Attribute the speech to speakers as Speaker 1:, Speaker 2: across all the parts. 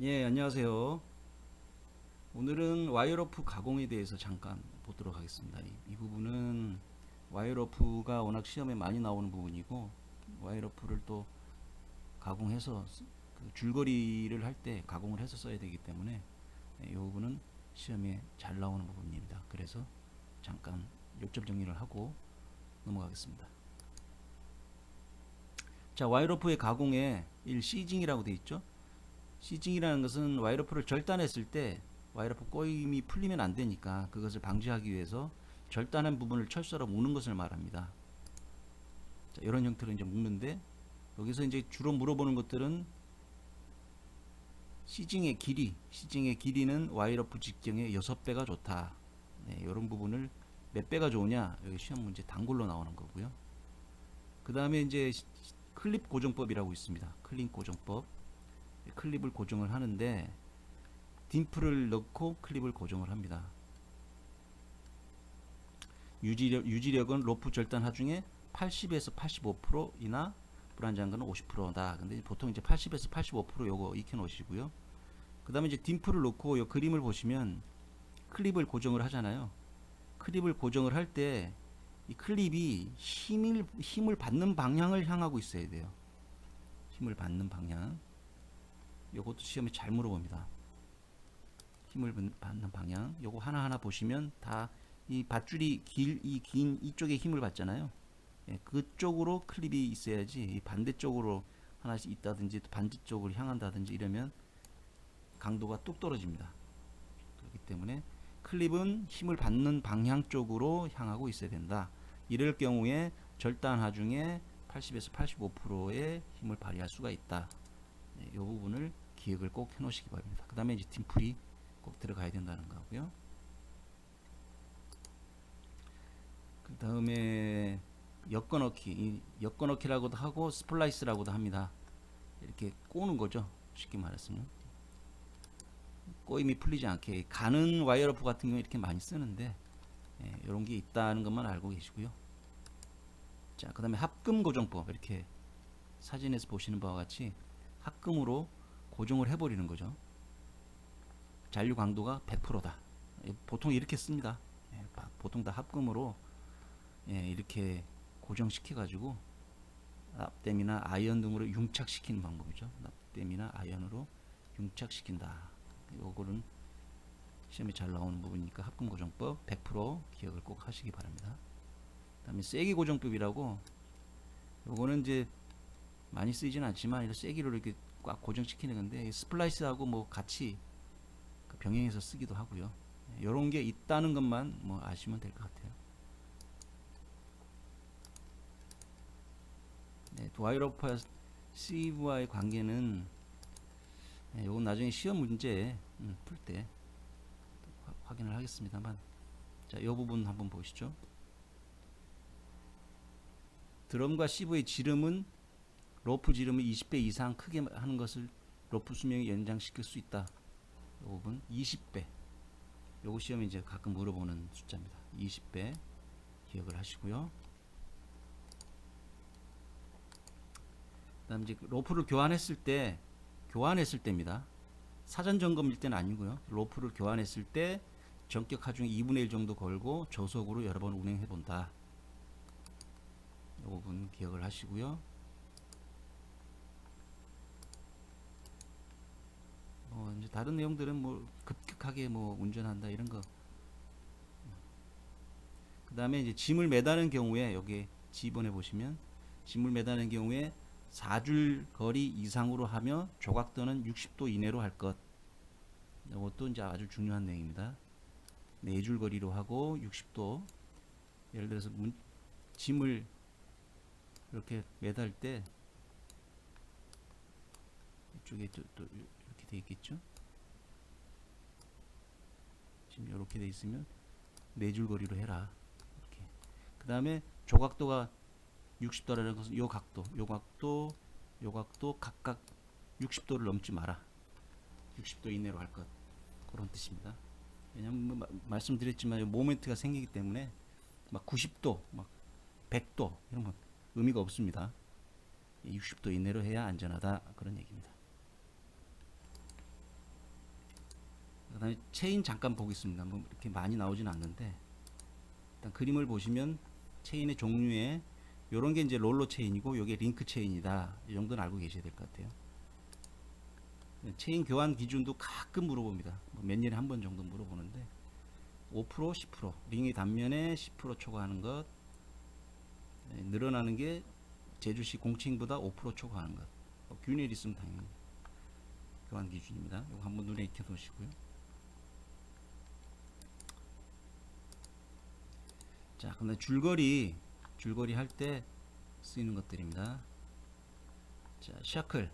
Speaker 1: 예, 안녕하세요. 오늘은 와이어러프 가공에 대해서 잠깐 보도록 하겠습니다. 이, 이 부분은 와이어러프가 워낙 시험에 많이 나오는 부분이고 와이어러프를 또 가공해서 쓰- 그 줄거리를 할 때 가공을 해서 써야 되기 때문에 예, 이 부분은 시험에 잘 나오는 부분입니다. 그래서 잠깐 요점 정리를 하고 넘어가겠습니다. 자, 와이어러프의 가공에 일 시징이라고 되어 있죠. 시징이라는 것은 와이러프를 절단했을 때 와이러프 꼬임이 풀리면 안 되니까 그것을 방지하기 위해서 절단한 부분을 철사로 묶는 것을 말합니다. 자, 이런 형태로 이제 묶는데 여기서 이제 주로 물어보는 것들은 시징의 길이, 시징의 길이는 와이러프 직경의 6배가 좋다. 네, 이런 부분을 몇 배가 좋으냐? 여기 시험 문제 단골로 나오는 거고요. 그 다음에 이제 시- 클립 고정법이라고 있습니다. 클립 고정법. 클립을 고정을 하는데 딤플을 넣고 클립을 고정을 합니다. 유지력, 유지력은 로프 절단 하중에 80에서 85%이나 불안정한 건 50%다. 근데 보통 이제 80에서 85% 요거 익혀 놓으시고요. 그 다음에 이제 딤플을 놓고 요 그림을 보시면 클립을 고정을 하잖아요. 클립을 고정을 할 때 이 클립이 힘을, 힘을 받는 방향을 향하고 있어야 돼요. 힘을 받는 방향. 요것도 시험에 잘 물어봅니다. 힘을 받- 받는 방향. 요거 하나하나 보시면 다 이 밧줄이 길, 이 긴 이쪽에 힘을 받잖아요. 예, 그쪽으로 클립이 있어야지 이 반대쪽으로 하나씩 있다든지 또 반대쪽으로 향한다든지 이러면 강도가 뚝 떨어집니다. 그렇기 때문에 클립은 힘을 받는 방향 쪽으로 향하고 있어야 된다. 이럴 경우에 절단 하중에 80에서 85%의 힘을 발휘할 수가 있다. 네, 이 부분을 기억을 꼭 해놓으시기 바랍니다. 그 다음에 이제 팀풀이 꼭 들어가야 된다는 거고요. 그 다음에 엮어넣기, 이 엮어넣기라고도 하고 스플라이스라고도 합니다. 이렇게 꼬는 거죠. 쉽게 말했으면 꼬임이 풀리지 않게 가는 와이어러프 같은 경우 이렇게 많이 쓰는데 예, 이런 게 있다는 것만 알고 계시고요. 자, 그 다음에 합금 고정법 이렇게 사진에서 보시는 바와 같이 합금으로 고정을 해버리는 거죠. 잔류 강도가 100%다. 예, 보통 이렇게 씁니다. 예, 바- 보통 다 합금으로 예, 이렇게 고정시켜 가지고 납땜이나 아이언 등으로 융착시키는 방법이죠. 납땜이나 아이언으로 융착시킨다. 요거는 시험에 잘 나오는 부분이니까 합금 고정법 100% 기억을 꼭 하시기 바랍니다. 그다음에 세기 고정법이라고 요거는 이제 많이 쓰이진 않지만 이런 세기로 이렇게 꽉 고정시키는 건데 이 스플라이스하고 뭐 같이 그 병행해서 쓰기도 하고요. 이런 게 있다는 것만 뭐 아시면 될 것 같아요. 네, 와이러프와 시브와의 관계는 네, 요건 나중에 시험 문제 음, 풀때 확인을 하겠습니다만 자, 이 부분 한번 보시죠. 드럼과 시브의 지름은 로프 지름을 20배 이상 크게 하는 것을 로프 수명을 연장시킬 수 있다. 이 부분 20배. 요거 시험에 이제 가끔 물어보는 숫자입니다. 20배 기억을 하시고요. 그다음 이제 로프를 교환했을 때 교환했을 때입니다. 사전 점검일 때는 아니고요. 로프를 교환했을 때 전격 하중에 2분의 1 정도 걸고 저속으로 여러 번 운행해 본다. 이 부분 기억을 하시고요. 어, 이제 다른 내용들은 뭐 급격하게 뭐 운전한다 이런 거. 그 다음에 이제 짐을 매다는 경우에 여기 지번에 보시면 짐을 매다는 경우에 4줄 거리 이상으로 하며 조각도는 60도 이내로 할 것. 이것도 이제 아주 중요한 내용입니다. 4줄 거리로 하고 60도. 예를 들어서 문, 짐을 이렇게 매달 때 이쪽에 또, 또 돼 있겠죠? 지금 이렇게 돼 있으면 4줄 거리로 해라. 이렇게. 그 다음에 조각도가 60도라는 것은 요 각도, 요 각도, 요 각도 각각 60도를 넘지 마라. 60도 이내로 할 것. 그런 뜻입니다. 왜냐면 뭐 마- 말씀드렸지만 요 모멘트가 생기기 때문에 막 90도, 막 100도 이런 건 의미가 없습니다. 60도 이내로 해야 안전하다 그런 얘기입니다. 그다음에 체인 잠깐 보겠습니다. 뭐 이렇게 많이 나오진 않는데 일단 그림을 보시면 체인의 종류에 요런 게 이제 롤러 체인이고 요게 링크 체인이다. 이 정도는 알고 계셔야 될 것 같아요. 체인 교환 기준도 가끔 물어봅니다. 뭐몇 년에 한 번 정도 물어보는데 5% 10% 링의 단면에 10% 초과하는 것 네, 늘어나는 게 제주시 공칭보다 5% 초과하는 것 어, 균일 있으면 당연히 교환 기준입니다. 이거 한번 눈에 익혀 놓으시고요. 자, 그다음 줄거리 줄거리 할 때 쓰이는 것들입니다. 자, 샤클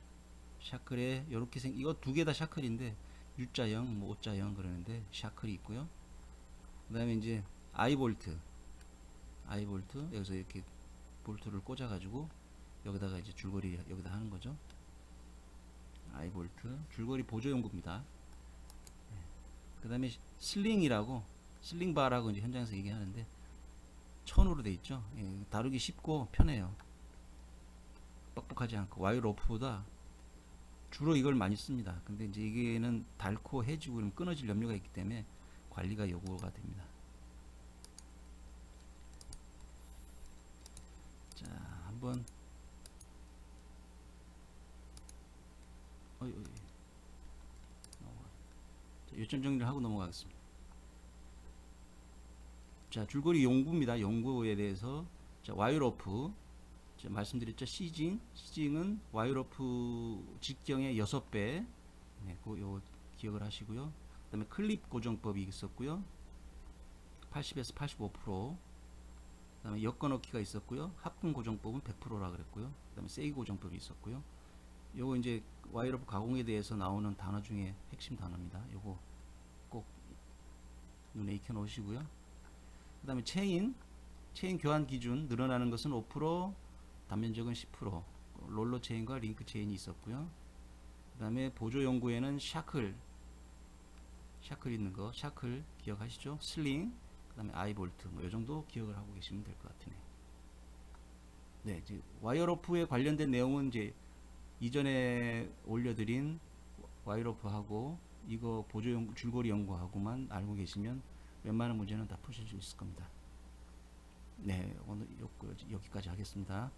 Speaker 1: 샤클에 이렇게 생 이거 두 개 다 샤클인데 U자형, 뭐 O자형 그러는데 샤클이 있고요. 그다음에 이제 아이볼트 아이볼트 여기서 이렇게 볼트를 꽂아 가지고 여기다가 이제 줄거리 여기다 하는 거죠. 아이볼트 줄거리 보조 연구입니다. 그 다음에 슬링이라고 슬링바라고 이제 현장에서 얘기하는데 천으로 돼 있죠. 예, 다루기 쉽고 편해요. 뻑뻑하지 않고 와이어 로프보다 주로 이걸 많이 씁니다. 근데 이제 이게는 닳고 해지고 그러면 끊어질 염려가 있기 때문에 관리가 요구가 됩니다. 자, 한번 어이, 어이. 요점 정리를 하고 넘어가겠습니다. 자, 줄거리 용구입니다. 용구에 대해서 자, 와이로프 자, 말씀드렸죠. 시징. 시징은 와이로프 직경의 6배. 네, 그 요 기억을 하시고요. 그다음에 클립 고정법이 있었고요. 80에서 85%. 그다음에 엮어 넣기가 있었고요. 합금 고정법은 100%라 그랬고요. 그다음에 세이 고정법이 있었고요. 요거 이제 와이로프 가공에 대해서 나오는 단어 중에 핵심 단어입니다. 요거 꼭 눈에 익혀 놓으시고요. 그 다음에 체인 체인 교환 기준 늘어나는 것은 5% 단면적은 10% 롤러 체인과 링크 체인이 있었고요. 그 다음에 보조 연구에는 샤클 샤클 있는 거 샤클 기억하시죠? 슬링 그 다음에 아이볼트 뭐 요 정도 기억을 하고 계시면 될 것 같으네요. 네 이제 와이어로프에 관련된 내용은 이제 이전에 올려드린 와이어로프하고 이거 보조 연구 줄거리 연구하고만 알고 계시면 웬만한 문제는 다 푸실 수 있을 겁니다. 네, 오늘 요- 여기까지 하겠습니다.